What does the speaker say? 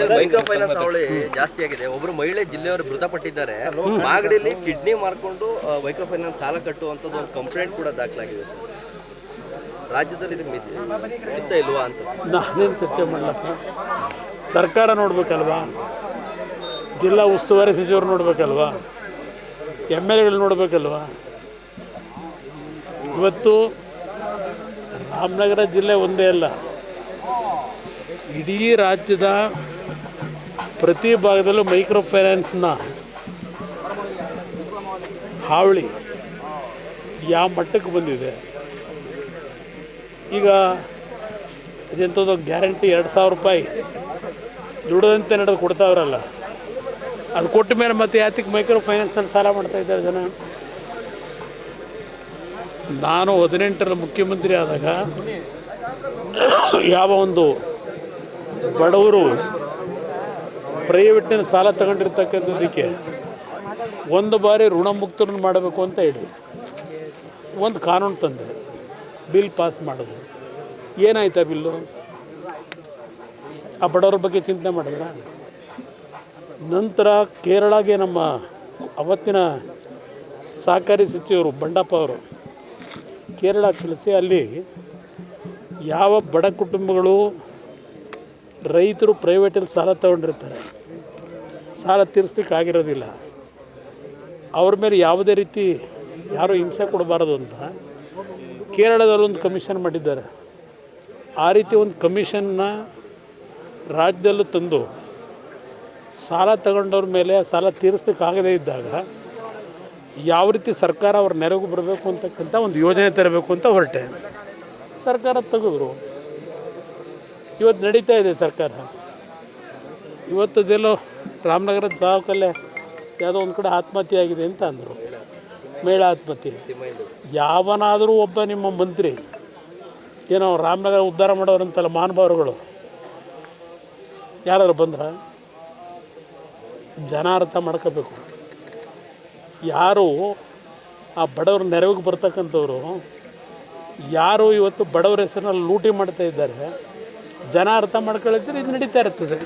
Micro finance ಅವಳಿ ಜಾಸ್ತಿ ಆಗಿದೆ. ಒಬ್ರು ಮಹಿಳೆ ಜಿಲ್ಲೆಯವರು ಮೃತಪಟ್ಟಿದ್ದಾರೆ. ಮಾಗಡಿಯಲ್ಲಿ ಕಿಡ್ನಿ ಮಾರ್ಕೊಂಡು ಮೈಕ್ರೋ ಫೈನಾನ್ಸ್ ಸಾಲ ಕಟ್ಟುವಂಥದ್ದು ಒಂದು ಕಂಪ್ಲೇಂಟ್ ಕೂಡ ದಾಖಲಾಗಿದೆ. ರಾಜ್ಯದಲ್ಲಿ ಇದು ಮಿತಿ ಇಲ್ವಾ ಅಂತ. ನಾನೇನು ಚರ್ಚೆ ಮಾಡಲಪ್ಪ ಸರ್ಕಾರ ನೋಡ್ಬೇಕಲ್ವಾ? ಜಿಲ್ಲಾ ಉಸ್ತುವಾರಿ ಸಚಿವರು ನೋಡ್ಬೇಕಲ್ವಾ? ಎಂ ಎಲ್ ಎಗಳು ನೋಡ್ಬೇಕಲ್ವಾ? ಇವತ್ತು ರಾಮನಗರ ಜಿಲ್ಲೆ ಒಂದೇ ಅಲ್ಲ. ಇಡೀ ರಾಜ್ಯದ ಪ್ರತಿ ಭಾಗದಲ್ಲೂ ಮೈಕ್ರೋ ಫೈನಾನ್ಸ್ನ ಹಾವಳಿ ಯಾವ ಮಟ್ಟಕ್ಕೆ ಬಂದಿದೆ? ಈಗ ಇದೆಂಥದ್ದು ಗ್ಯಾರಂಟಿ ಎರಡು ಸಾವಿರ ರೂಪಾಯಿ ದುಡದಂತೆ ನಡೆದು ಕೊಡ್ತಾವ್ರಲ್ಲ. ಅದು ಕೊಟ್ಟ ಮೇಲೆ ಮತ್ತೆ ಯಾತಕ್ಕೆ ಮೈಕ್ರೋ ಫೈನಾನ್ಸಲ್ಲಿ ಸಾಲ ಮಾಡ್ತಾ ಇದ್ದಾರೆ ಜನ? ನಾನು ಹದಿನೆಂಟರ ಮುಖ್ಯಮಂತ್ರಿ ಆದಾಗ ಯಾವ ಒಂದು ಬಡವರು ಪ್ರೈವೇಟ್ನ ಸಾಲ ತಗೊಂಡಿರ್ತಕ್ಕಂಥದ್ದಕ್ಕೆ ಒಂದು ಬಾರಿ ಋಣಮುಕ್ತರನ್ನು ಮಾಡಬೇಕು ಅಂತ ಹೇಳಿ ಒಂದು ಕಾನೂನು ತಂದೆ ಬಿಲ್ ಪಾಸ್ ಮಾಡೋದು ಏನಾಯ್ತು ಆ ಬಿಲ್ಲು? ಆ ಬಡವರ ಬಗ್ಗೆ ಚಿಂತನೆ ಮಾಡಿದ್ರ? ನಂತರ ಕೇರಳಗೆ ನಮ್ಮ ಅವತ್ತಿನ ಸಹಕಾರಿ ಸಚಿವರು ಬಂಡಪ್ಪ ಅವರು ಕೇರಳ ಕಳಿಸಿ ಅಲ್ಲಿ ಯಾವ ಬಡ ಕುಟುಂಬಗಳು ರೈತರು ಪ್ರೈವೇಟಲ್ಲಿ ಸಾಲ ತಗೊಂಡಿರ್ತಾರೆ. ಸಾಲ ತೀರಿಸ್ಲಿಕ್ಕೆ ಆಗಿರೋದಿಲ್ಲ. ಅವ್ರ ಮೇಲೆ ಯಾವುದೇ ರೀತಿ ಯಾರೂ ಹಿಂಸೆ ಕೊಡಬಾರದು ಅಂತ ಕೇರಳದಲ್ಲಿ ಒಂದು ಕಮಿಷನ್ ಮಾಡಿದ್ದಾರೆ. ಆ ರೀತಿ ಒಂದು ಕಮಿಷನ್ನ ರಾಜ್ಯದಲ್ಲೂ ತಂದು ಸಾಲ ತಗೊಂಡವ್ರ ಮೇಲೆ ಸಾಲ ತೀರಿಸ್ಲಿಕ್ಕೆ ಆಗದೇ ಇದ್ದಾಗ ಯಾವ ರೀತಿ ಸರ್ಕಾರ ಅವ್ರ ನೆರವು ಬರಬೇಕು ಅಂತಕ್ಕಂಥ ಒಂದು ಯೋಜನೆ ತರಬೇಕು ಅಂತ ಹೊರಟೆ. ಸರ್ಕಾರ ತೆಗೆದ್ರು. ಇವತ್ತು ನಡೀತಾ ಇದೆ ಸರ್ಕಾರ. ಇವತ್ತದೆಲ್ಲೋ ರಾಮನಗರದ ತಾಲೂಕಲ್ಲೇ ಯಾವುದೋ ಒಂದು ಕಡೆ ಆತ್ಮಹತ್ಯೆ ಆಗಿದೆ ಅಂತ ಅಂದರು. ಮೇಳ ಆತ್ಮಹತ್ಯೆ. ಯಾವನಾದರೂ ಒಬ್ಬ ನಿಮ್ಮ ಮಂತ್ರಿ, ಏನೋ ರಾಮನಗರ ಉದ್ಧಾರ ಮಾಡೋರಂತಲ್ಲ ಮಹಾನುಭಾವರುಗಳು, ಯಾರಾದ್ರು ಬಂದ್ರ ಜನ ಅರ್ಥ ಮಾಡ್ಕೋಬೇಕು. ಯಾರು ಆ ಬಡವ್ರ ನೆರವಿಗೆ ಬರ್ತಕ್ಕಂಥವ್ರು, ಯಾರು ಇವತ್ತು ಬಡವರ ಹೆಸರಿನಲ್ಲಿ ಲೂಟಿ ಮಾಡ್ತಾ ಇದ್ದಾರೆ ಜನ ಅರ್ಥ ಮಾಡ್ಕೊಳ್ಳಿದ್ರೆ ಇದು ನಡೀತಾ ಇರ್ತದೆ.